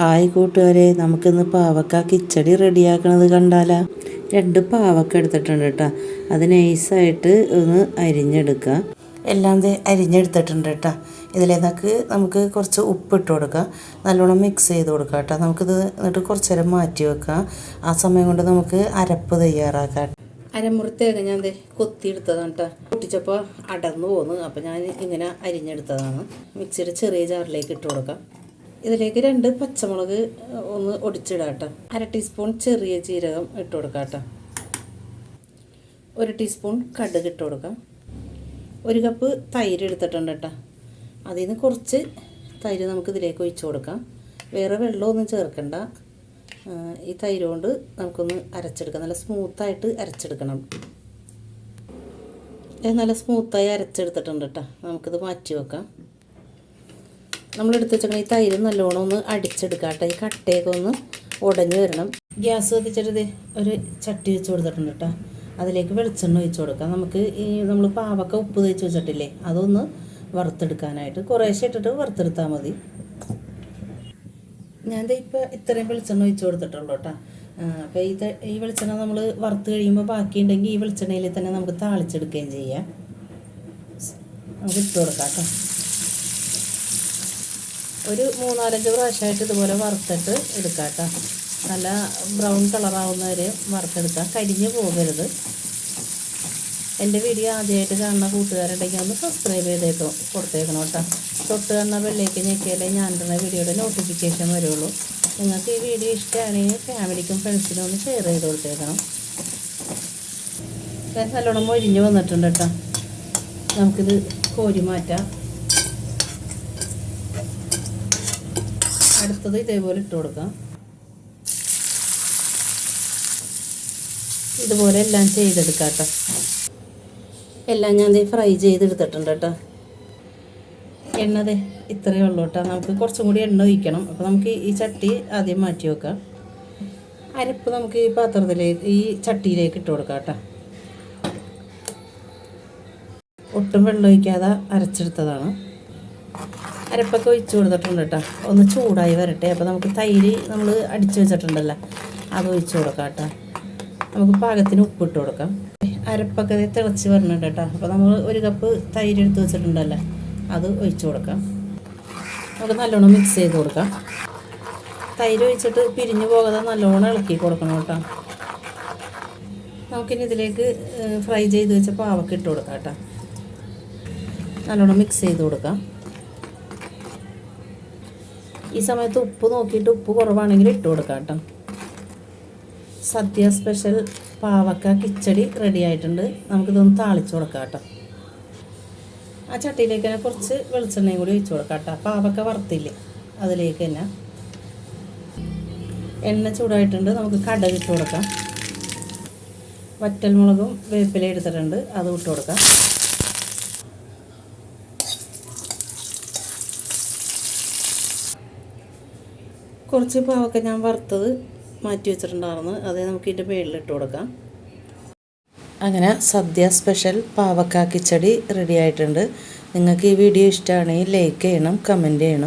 Hi കൂട്ടുകാരെ നമുക്കിന്ന് പാവക്ക കിച്ചടി റെഡിയാക്കണത് കണ്ടാലാ. രണ്ട് പാവക്ക എടുത്തിട്ടുണ്ട് കേട്ടോ. അത് നൈസായിട്ട് ഒന്ന് അരിഞ്ഞെടുക്കുക എല്ലാം അരിഞ്ഞെടുത്തിട്ടുണ്ട് കേട്ടോ. ഇതിലേതാക്ക് നമുക്ക് കുറച്ച് ഉപ്പ് ഇട്ട് കൊടുക്കുക നല്ലോണം മിക്സ് ചെയ്ത് കൊടുക്കുക കേട്ടോ. നമുക്കിത് എന്നിട്ട് കുറച്ച് നേരം മാറ്റി വെക്കാം. ആ സമയം കൊണ്ട് നമുക്ക് അരപ്പ് തയ്യാറാക്കാം അരമുറി തേങ്ങ ഞാൻ കൊത്തിയെടുത്തതാണ് കേട്ടോ. പൊട്ടിച്ചപ്പോൾ അടർന്നു പോന്നു. അപ്പോൾ ഞാൻ ഇങ്ങനെ അരിഞ്ഞെടുത്തതാണ്. മിക്സിയുടെ ചെറിയ ജാറിലേക്ക് ഇട്ട് കൊടുക്കാം. ഇതിലേക്ക് രണ്ട് പച്ചമുളക് ഒന്ന് ഒടിച്ചിടാം അര ടീസ്പൂൺ ചെറിയ ജീരകം ഇട്ട് കൊടുക്കാം കേട്ടോ. ഒരു ടീസ്പൂൺ കടുക് ഇട്ട് കൊടുക്കാം. ഒരു കപ്പ് തൈര് എടുത്തിട്ടുണ്ട് കേട്ടോ. അതിൽ നിന്ന് കുറച്ച് തൈര് നമുക്ക് ഇതിലേക്ക് ഒഴിച്ചു കൊടുക്കാം. വേറെ വെള്ളമൊന്നും ചേർക്കണ്ട. ഈ തൈര് കൊണ്ട് നമുക്കൊന്ന് അരച്ചെടുക്കാം. നല്ല സ്മൂത്തായിട്ട് അരച്ചെടുക്കണം. നല്ല സ്മൂത്തായി അരച്ചെടുത്തിട്ടുണ്ട് കേട്ടോ. നമുക്കിത് മാറ്റി വെക്കാം. നമ്മൾ എടുത്ത് വെച്ചാൽ ഈ തൈര് നല്ലോണം ഒന്ന് അടിച്ചെടുക്കാം കേട്ടോ ഈ കട്ടയൊക്കെ ഒന്ന് ഉടഞ്ഞു വരണം. ഗ്യാസ് കത്തിച്ചിട്ട് ഒരു ചട്ടി വെച്ച് കൊടുത്തിട്ടുണ്ട് കേട്ടോ. അതിലേക്ക് വെളിച്ചെണ്ണ ഒഴിച്ച് കൊടുക്കാം. നമുക്ക് ഈ നമ്മൾ പാവക്ക ഉപ്പ് തേച്ച് വെച്ചിട്ടില്ലേ അതൊന്ന് വറുത്തെടുക്കാനായിട്ട് കുറേശ്ശെ ഇട്ടിട്ട് വറുത്തെടുത്താൽ മതി. ഞാൻ ഇപ്പോൾ ഇത്രയും വെളിച്ചെണ്ണ ഒഴിച്ച് കൊടുത്തിട്ടുള്ളൂ കേട്ടോ. അപ്പോൾ ഈ ഈ വെളിച്ചെണ്ണ നമ്മൾ വറുത്ത് കഴിയുമ്പോൾ ബാക്കിയുണ്ടെങ്കിൽ ഈ വെളിച്ചെണ്ണയിൽ തന്നെ നമുക്ക് താളിച്ചെടുക്കുകയും ചെയ്യാം. നമുക്ക് ഇട്ട് കൊടുക്കാം കേട്ടോ. ഒരു മൂന്നാലഞ്ച് പ്രാവശ്യമായിട്ട് ഇതുപോലെ വറുത്തിട്ട് എടുക്കാം കേട്ടോ. നല്ല ബ്രൗൺ കളറാവുന്ന വരെ വറുത്തെടുക്കാം. കരിഞ്ഞ് പോകരുത്. എന്റെ വീഡിയോ ആദ്യമായിട്ട് കാണുന്ന കൂട്ടുകാരുണ്ടെങ്കിൽ ഒന്ന് സബ്സ്ക്രൈബ് ചെയ്തേക്കോ കൊടുത്തേക്കണം കേട്ടോ. തൊട്ട് കാണുന്ന വെള്ളേക്ക് ഞെക്കിയാലേ ഞാൻ ഇടുന്ന വീഡിയോയുടെ നോട്ടിഫിക്കേഷൻ വരുള്ളൂ. നിങ്ങൾക്ക് ഈ വീഡിയോ ഇഷ്ടമാണെങ്കിൽ ഫാമിലിക്കും ഫ്രണ്ട്സിനും ഒന്ന് ഷെയർ ചെയ്ത് കൊടുത്തേക്കണം. നല്ലോണം മൊരിഞ്ഞ് വന്നിട്ടുണ്ട് കേട്ടോ. നമുക്കിത് കോരി മാറ്റാം. അടുത്തത് ഇതേപോലെ ഇട്ട് കൊടുക്കാം. ഇതുപോലെ എല്ലാം ചെയ്തെടുക്കാം കേട്ടോ. എല്ലാം ഞാൻ ഫ്രൈ ചെയ്തെടുത്തിട്ടുണ്ട് കേട്ടോ. എണ്ണതെ ഇത്രയേ ഉള്ളൂ കേട്ടോ. നമുക്ക് കുറച്ചും കൂടി എണ്ണ ഒഴിക്കണം. അപ്പോൾ നമുക്ക് ഈ ചട്ടി ആദ്യം മാറ്റി വെക്കാം. അരപ്പ് നമുക്ക് ഈ പാത്രത്തിലേക്ക് ഈ ചട്ടിയിലേക്ക് ഇട്ട് കൊടുക്കാം കേട്ടോ. ഒട്ടും വെള്ളം ഒഴിക്കാതെ അരച്ചെടുത്തതാണ്. അരപ്പൊക്കെ ഒഴിച്ചു കൊടുത്തിട്ടുണ്ട് കേട്ടോ. ഒന്ന് ചൂടായി വരട്ടെ. അപ്പോൾ നമുക്ക് തൈര് നമ്മൾ അടിച്ചു വെച്ചിട്ടുണ്ടല്ലോ. അത് ഒഴിച്ചു കൊടുക്കാം കേട്ടോ. നമുക്ക് പാകത്തിന് ഉപ്പിട്ട് കൊടുക്കാം. അരപ്പൊക്കെ തിളച്ച് വരണുണ്ട് കേട്ടോ. അപ്പോൾ നമ്മൾ ഒരു കപ്പ് തൈര് എടുത്ത് വെച്ചിട്ടുണ്ടല്ലോ. അത് ഒഴിച്ചു കൊടുക്കാം. നമുക്ക് നല്ലോണം മിക്സ് ചെയ്ത് കൊടുക്കാം. തൈര് ഒഴിച്ചിട്ട് പിരിഞ്ഞു പോകാതെ നല്ലോണം ഇളക്കി കൊടുക്കണം കേട്ടോ. നമുക്കിനി ഇതിലേക്ക് ഫ്രൈ ചെയ്ത് വെച്ച പാവക്ക ഇട്ട് കൊടുക്കാം കേട്ടോ. നല്ലോണം മിക്സ് ചെയ്ത് കൊടുക്കാം. ഈ സമയത്ത് ഉപ്പ് നോക്കിയിട്ട് ഉപ്പ് കുറവാണെങ്കിൽ ഇട്ട് കൊടുക്കാം കേട്ടോ സദ്യ സ്പെഷ്യൽ പാവക്ക കിച്ചടി റെഡി ആയിട്ടുണ്ട്. നമുക്കിതൊന്ന് താളിച്ച് കൊടുക്കാം കേട്ടോ ആ ചട്ടിയിലേക്ക് തന്നെ കുറച്ച് വെളിച്ചെണ്ണയും കൂടി ഒഴിച്ച് കൊടുക്കാം കേട്ടോ പാവക്ക വറുത്തില്ലേ അതിലേക്ക് തന്നെ. എണ്ണ ചൂടായിട്ടുണ്ട് നമുക്ക് കടുക് ഇട്ട് കൊടുക്കാം. വറ്റൽമുളകും വേപ്പില എടുത്തിട്ടുണ്ട് അത് ഇട്ട് കൊടുക്കാം. കുറച്ച് പാവക്ക ഞാൻ വറുത്തത് മാറ്റി വെച്ചിട്ടുണ്ടായിരുന്നു. അത് നമുക്ക് ഇതിന്റെ മേളിലിട്ട് കൊടുക്കാം. അങ്ങനെ സദ്യ സ്പെഷ്യൽ പാവക്ക കിച്ചടി റെഡി ആയിട്ടുണ്ട്. നിങ്ങൾക്ക് ഈ വീഡിയോ ഇഷ്ടമാണെങ്കിൽ ലൈക്ക് ചെയ്യണം കമന്റ് ചെയ്യണം.